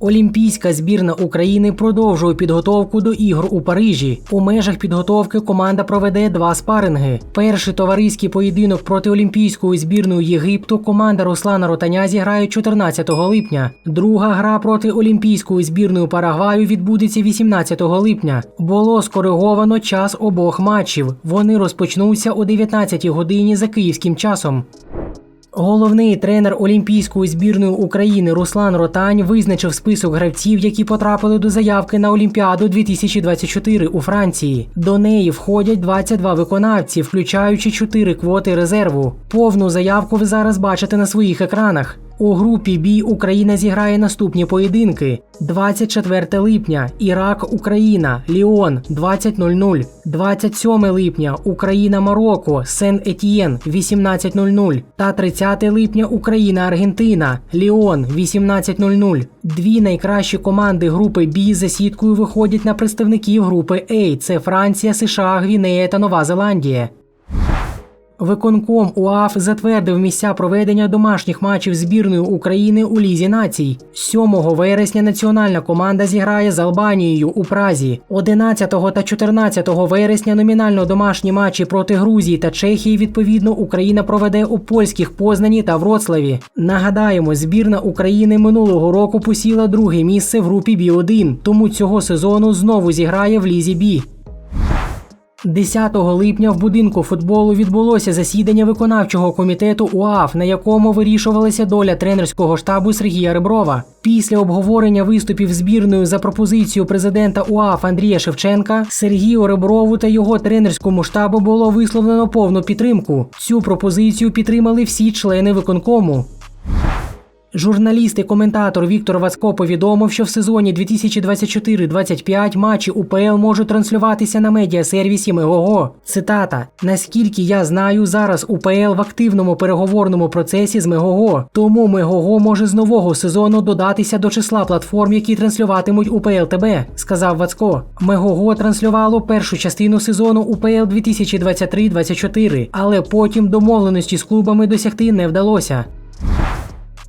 Олімпійська збірна України продовжує підготовку до ігор у Парижі. У межах підготовки команда проведе два спаринги. Перший товариський поєдинок проти Олімпійської збірної Єгипту команда Руслана Ротаня зіграє 14 липня. Друга гра проти Олімпійської збірної Парагваю відбудеться 18 липня. Було скориговано час обох матчів. Вони розпочнуться о 19 годині за київським часом. Головний тренер Олімпійської збірної України Руслан Ротань визначив список гравців, які потрапили до заявки на Олімпіаду 2024 у Франції. До неї входять 22 виконавці, включаючи 4 квоти резерву. Повну заявку ви зараз бачите на своїх екранах. У групі Бій Україна зіграє наступні поєдинки: 24 липня Ірак, Україна, Ліон 20.00. 27 липня Україна, Марокко, Сен Етьєн 18.00. Та 30 липня Україна, Аргентина, Ліон 18.00. Дві найкращі команди групи Бі за сіткою виходять на представників групи А. Це Франція, США, Гвінея та Нова Зеландія. Виконком УАФ затвердив місця проведення домашніх матчів збірної України у Лізі націй. 7 вересня національна команда зіграє з Албанією у Празі. 11 та 14 вересня номінально домашні матчі проти Грузії та Чехії. Відповідно, Україна проведе у польських Познані та Вроцлаві. Нагадаємо, збірна України минулого року посіла друге місце в групі Бі 1 тому цього сезону знову зіграє в Лізі Бі. 10 липня в будинку футболу відбулося засідання виконавчого комітету УАФ, на якому вирішувалася доля тренерського штабу Сергія Реброва. Після обговорення виступів збірною за пропозицію президента УАФ Андрія Шевченка Сергію Реброву та його тренерському штабу було висловлено повну підтримку. Цю пропозицію підтримали всі члени виконкому. Журналіст і коментатор Віктор Вацко повідомив, що в сезоні 2024-25 матчі УПЛ можуть транслюватися на медіасервісі Мегого. Цитата: Наскільки я знаю, зараз УПЛ в активному переговорному процесі з Мегого, тому Мегого може з нового сезону додатися до числа платформ, які транслюватимуть УПЛ ТБ, сказав Вацко. Мегого транслювало першу частину сезону УПЛ 2023-24, але потім домовленості з клубами досягти не вдалося.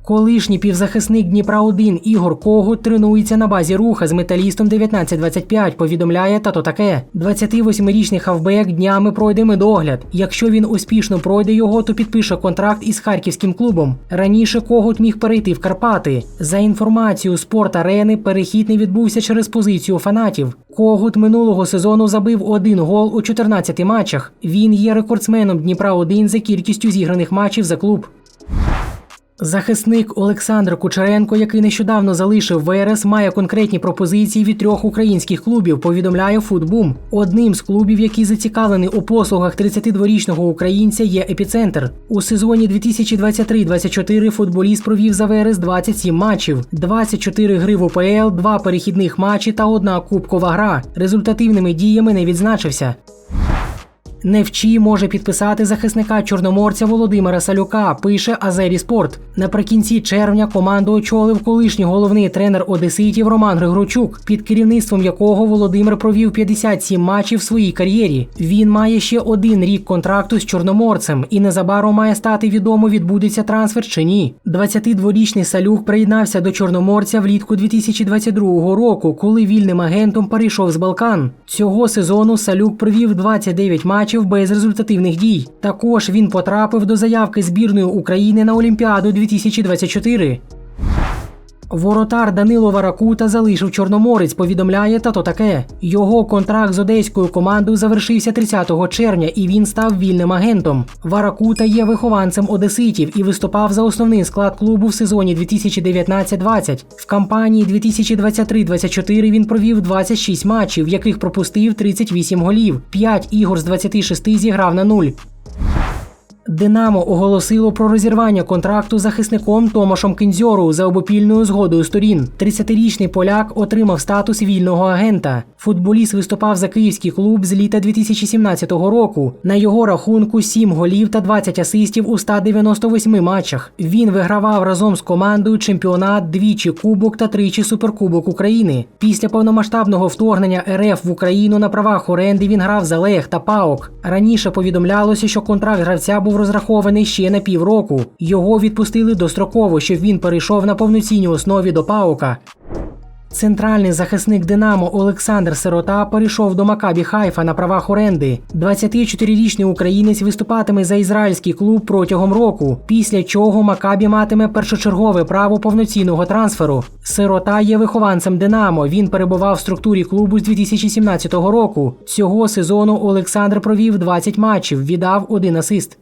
Колишній півзахисник Дніпра 1 Ігор Когут тренується на базі руха з металістом 1925, повідомляє тато таке. 28-річний хавбек днями пройде медогляд. Якщо він успішно пройде його, то підпише контракт із харківським клубом. Раніше Когут міг перейти в Карпати. За інформацією спорт арени, перехід не відбувся через позицію фанатів. Когут минулого сезону забив один гол у 14 матчах. Він є рекордсменом Дніпра 1 за кількістю зіграних матчів за клуб. Захисник Олександр Кучеренко, який нещодавно залишив ВРС, має конкретні пропозиції від трьох українських клубів. Повідомляє Футбум. Одним з клубів, який зацікавлений у послугах 32-річного українця, є епіцентр. У сезоні 2023-24 футболіст провів за ВРС 27 матчів, 24 гри в ОПЛ, 2 перехідних матчі та одна кубкова гра. Результативними діями не відзначився. Невчі може підписати захисника чорноморця Володимира Салюка. Пише Азері Спорт. Наприкінці червня команду очолив колишній головний тренер Одеситів Роман Григорчук, під керівництвом якого Володимир провів 57 матчів в своїй кар'єрі. Він має ще один рік контракту з чорноморцем, і незабаром має стати відомо, відбудеться трансфер чи ні. 22-річний Салюк приєднався до чорноморця влітку 2022 року, коли вільним агентом перейшов з Балкан. Цього сезону Салюк провів 29 матчів матчів без результативних дій. Також він потрапив до заявки збірної України на Олімпіаду 2024. Воротар Данило Варакута залишив Чорноморець. Повідомляє тато таке. Його контракт з одеською командою завершився 30 червня, і він став вільним агентом. Варакута є вихованцем Одеситів і виступав за основний склад клубу в сезоні 2019-20. В кампанії 2023-24 він провів 26 матчів, в яких пропустив 38 голів. 5 ігор з 26 зіграв на нуль. Динамо оголосило про розірвання контракту з захисником Томашом Кінзьору за обопільною згодою сторін. 30-річний поляк отримав статус вільного агента. Футболіст виступав за київський клуб з літа 2017 року. На його рахунку 7 голів та 20 асистів у 198 матчах. Він вигравав разом з командою чемпіонат, двічі кубок та тричі суперкубок України. Після повномасштабного вторгнення РФ в Україну на правах оренди він грав за Лех та Паок. Раніше повідомлялося, що контракт гравця був був розрахований ще на півроку. Його відпустили достроково, щоб він перейшов на повноцінній основі до Паука. Центральний захисник Динамо Олександр Сирота перейшов до Макабі Хайфа на правах оренди. 24-річний українець виступатиме за ізраїльський клуб протягом року, після чого Макабі матиме першочергове право повноцінного трансферу. Сирота є вихованцем Динамо. Він перебував в структурі клубу з 2017 року. Цього сезону Олександр провів 20 матчів, віддав один асист.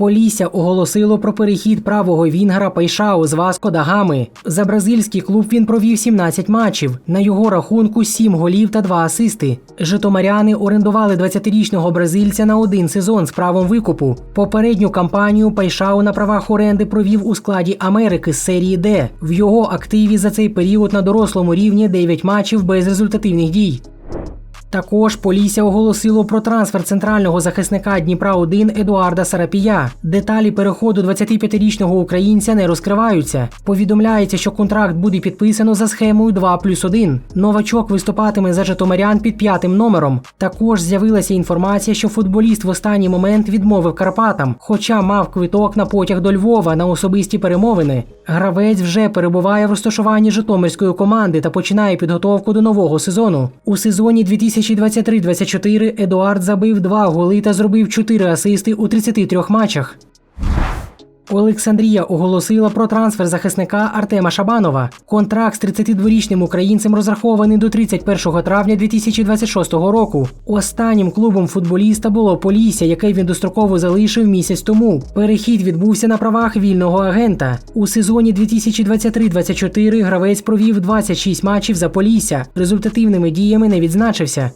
Полісся оголосило про перехід правого вінгера Пайшау з Васко да Гами. За бразильський клуб він провів 17 матчів. На його рахунку 7 голів та 2 асисти. Житомиряни орендували 20-річного бразильця на один сезон з правом викупу. Попередню кампанію Пайшау на правах оренди провів у складі Америки з серії Д. В його активі за цей період на дорослому рівні 9 матчів без результативних дій. Також Полісся оголосило про трансфер центрального захисника Дніпра 1 Едуарда Сарапія. Деталі переходу 25-річного українця не розкриваються. Повідомляється, що контракт буде підписано за схемою 2 плюс 1. Новачок виступатиме за Житомирян під п'ятим номером. Також з'явилася інформація, що футболіст в останній момент відмовив Карпатам, хоча мав квиток на потяг до Львова на особисті перемовини. Гравець вже перебуває в розташуванні Житомирської команди та починає підготовку до нового сезону. У сезоні 2023-24 Едуард забив 2 голи та зробив 4 асисти у 33 матчах. Олександрія оголосила про трансфер захисника Артема Шабанова. Контракт з 32-річним українцем розрахований до 31 травня 2026 року. Останнім клубом футболіста було Полісся, яке він достроково залишив місяць тому. Перехід відбувся на правах вільного агента. У сезоні 2023-24 гравець провів 26 матчів за Полісся. Результативними діями не відзначився.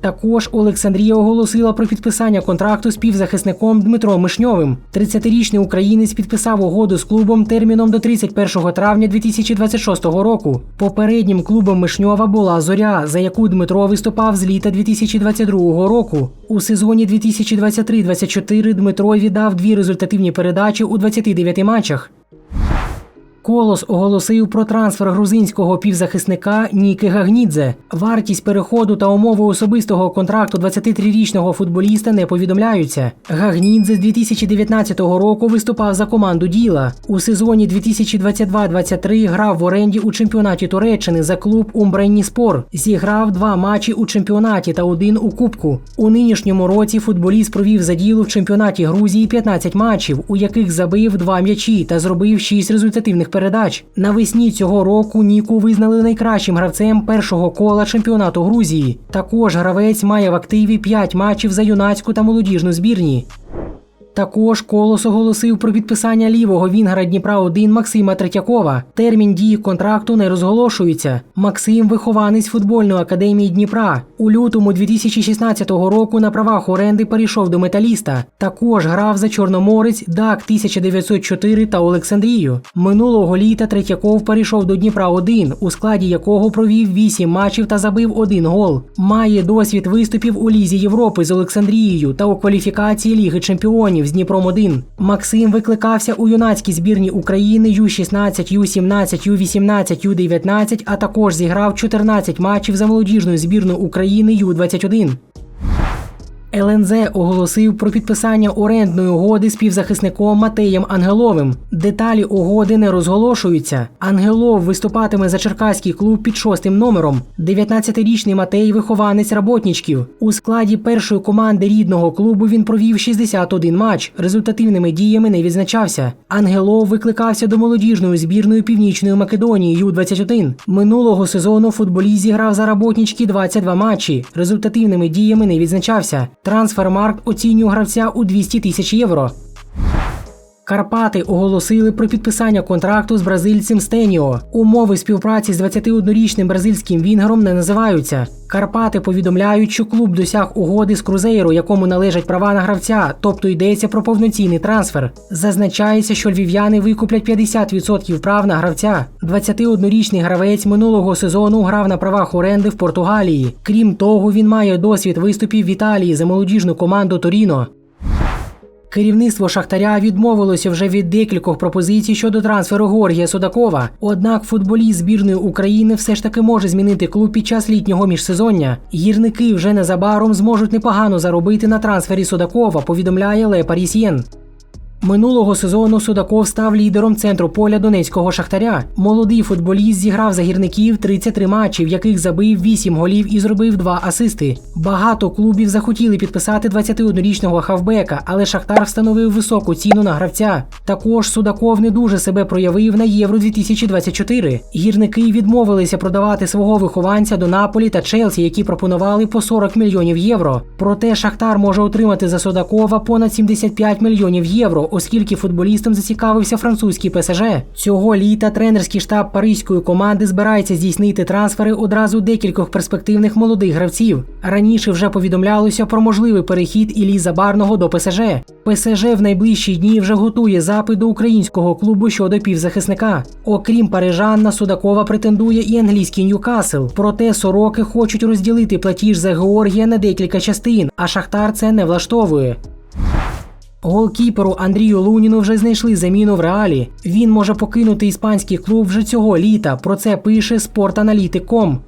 Також Олександрія оголосила про підписання контракту з півзахисником Дмитром Мишньовим. 30-річний українець підписав угоду з клубом терміном до 31 травня 2026 року. Попереднім клубом Мишньова була Зоря, за яку Дмитро виступав з літа 2022 року. У сезоні 2023-24 Дмитро віддав дві результативні передачі у 29 матчах. Колос оголосив про трансфер грузинського півзахисника Ніки Гагнідзе. Вартість переходу та умови особистого контракту 23-річного футболіста не повідомляються. Гагнідзе з 2019 року виступав за команду Діла. У сезоні 2022-23 грав в оренді у чемпіонаті Туреччини за клуб Умбренніспор. Зіграв два матчі у чемпіонаті та один у Кубку. У нинішньому році футболіст провів за ділу в чемпіонаті Грузії 15 матчів, у яких забив два м'ячі та зробив 6 результативних передач. Навесні цього року Ніку визнали найкращим гравцем першого кола чемпіонату Грузії. Також гравець має в активі 5 матчів за юнацьку та молодіжну збірні. Також Колос оголосив про підписання лівого вінгера Дніпра 1 Максима Третьякова. Термін дії контракту не розголошується. Максим вихованець футбольної академії Дніпра. У лютому 2016 року на правах оренди перейшов до металіста. Також грав за Чорноморець, ДАК 1904 та Олександрію. Минулого літа Третьяков перейшов до Дніпра 1 у складі якого провів 8 матчів та забив один гол. Має досвід виступів у Лізі Європи з Олександрією та у кваліфікації Ліги Чемпіонів з Дніпром 1 Максим викликався у юнацькій збірні України Ю-16, Ю-17, Ю-18, Ю-19, а також зіграв 14 матчів за молодіжною збірною України Ю-21. ЛНЗ оголосив про підписання орендної угоди з півзахисником Матеєм Ангеловим. Деталі угоди не розголошуються. Ангелов виступатиме за черкаський клуб під шостим номером. 19-річний Матей вихованець работничків. У складі першої команди рідного клубу він провів 61 матч. Результативними діями не відзначався. Ангелов викликався до молодіжної збірної Північної Македонії Ю-21. Минулого сезону футболіст зіграв за работнички 22 матчі. Результативними діями не відзначався. Трансфермаркт оцінює гравця у 200 тисяч євро. Карпати оголосили про підписання контракту з бразильцем Стеніо. Умови співпраці з 21-річним бразильським вінгером не називаються. Карпати повідомляють, що клуб досяг угоди з Крузейро, якому належать права на гравця, тобто йдеться про повноцінний трансфер. Зазначається, що львів'яни викуплять 50% прав на гравця. 21-річний гравець минулого сезону грав на правах оренди в Португалії. Крім того, він має досвід виступів в Італії за молодіжну команду Торіно. Керівництво Шахтаря відмовилося вже від декількох пропозицій щодо трансферу Горгія Судакова. Однак футболіст збірної України все ж таки може змінити клуб під час літнього міжсезоння. Гірники вже незабаром зможуть непогано заробити на трансфері Судакова, повідомляє Ле Парісьєн. Минулого сезону Судаков став лідером центру поля донецького шахтаря. Молодий футболіст зіграв за гірників 33 матчі, в яких забив 8 голів і зробив 2 асисти. Багато клубів захотіли підписати 21-річного хавбека, але Шахтар встановив високу ціну на гравця. Також Судаков не дуже себе проявив на Євро 2024. Гірники відмовилися продавати свого вихованця до Наполі та Челсі, які пропонували по 40 мільйонів євро. Проте Шахтар може отримати за Судакова понад 75 мільйонів євро, оскільки футболістом зацікавився французький ПСЖ. Цього літа тренерський штаб паризької команди збирається здійснити трансфери одразу декількох перспективних молодих гравців. Раніше вже повідомлялося про можливий перехід Іллі Забарного до ПСЖ. ПСЖ в найближчі дні вже готує запит до українського клубу щодо півзахисника. Окрім парижан, на Судакова претендує і англійський Ньюкасл. Проте сороки хочуть розділити платіж за Георгія на декілька частин, а Шахтар це не влаштовує. Голкіперу Андрію Луніну вже знайшли заміну в реалі. Він може покинути іспанський клуб вже цього літа. Про це пише Спортаналітик.ком.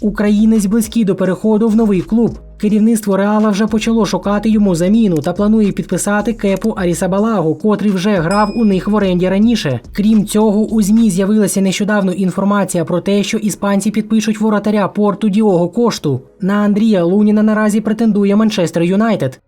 Українець близький до переходу в новий клуб. Керівництво Реала вже почало шукати йому заміну та планує підписати кепу Арісабалагу, котрий вже грав у них в оренді раніше. Крім цього, у ЗМІ з'явилася нещодавно інформація про те, що іспанці підпишуть воротаря порту Діого Кошту. На Андрія Луніна наразі претендує Манчестер Юнайтед.